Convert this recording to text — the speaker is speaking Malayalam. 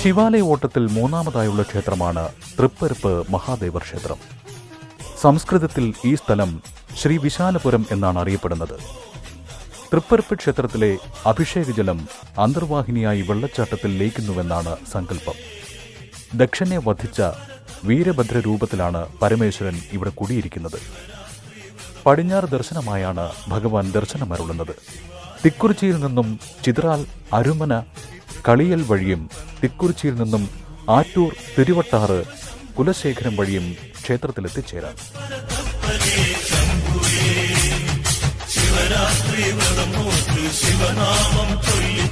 ശിവാലയ ഓട്ടത്തിൽ മൂന്നാമതായുള്ള ക്ഷേത്രമാണ് തൃപ്പരപ്പ് മഹാദേവർ ക്ഷേത്രം. സംസ്കൃതത്തിൽ ഈ സ്ഥലം ശ്രീ വിശാലപുരം എന്നാണ് അറിയപ്പെടുന്നത്. തൃപ്പരപ്പ് ക്ഷേത്രത്തിലെ അഭിഷേക ജലം അന്തർവാഹിനിയായി വെള്ളച്ചാട്ടത്തിൽ ലയിക്കുന്നുവെന്നാണ് സങ്കല്പം. ദക്ഷനെ വധിച്ച വീരഭദ്ര രൂപത്തിലാണ് പരമേശ്വരൻ ഇവിടെ കുടിയിരിക്കുന്നത്. പടിഞ്ഞാറ് ദർശനമായാണ് ഭഗവാൻ ദർശനമരുളുന്നത്. തിക്കുറിച്ചിയിൽ നിന്നും ചിത്രാൽ അരുമന കളിയൽ വഴിയും തിക്കുറിച്ചിയിൽ നിന്നും ആറ്റൂർ തിരുവട്ടാറ് കുലശേഖരം വഴിയും ക്ഷേത്രത്തിലെത്തിച്ചേരാം. ശിവനാമം ചൊല്ലി